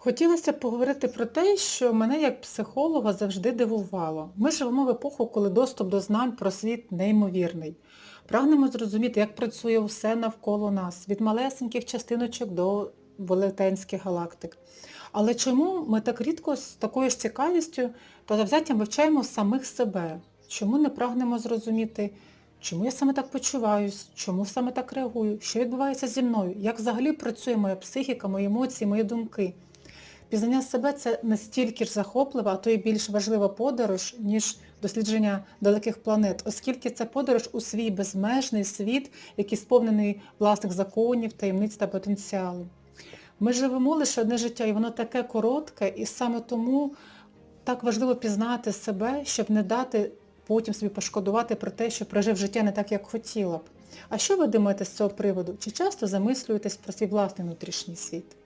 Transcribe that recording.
Хотілося поговорити про те, що мене як психолога завжди дивувало. Ми живемо в епоху, коли доступ до знань про світ неймовірний. Прагнемо зрозуміти, як працює все навколо нас, від малесеньких частиночок до велетенських галактик. Але чому ми так рідко з такою ж цікавістю та завзяттям вивчаємо самих себе? Чому не прагнемо зрозуміти, чому я саме так почуваюсь, чому саме так реагую, що відбувається зі мною, як взагалі працює моя психіка, мої емоції, мої думки? Пізнання себе це настільки ж захоплива, а то й більш важлива подорож, ніж дослідження далеких планет, оскільки це подорож у свій безмежний світ, який сповнений власних законів, таємниць та потенціалу. Ми живемо лише одне життя, і воно таке коротке, і саме тому так важливо пізнати себе, щоб не дати потім собі пошкодувати про те, що прожив життя не так, як хотіла б. А що ви думаєте з цього приводу? Чи часто замислюєтесь про свій власний внутрішній світ?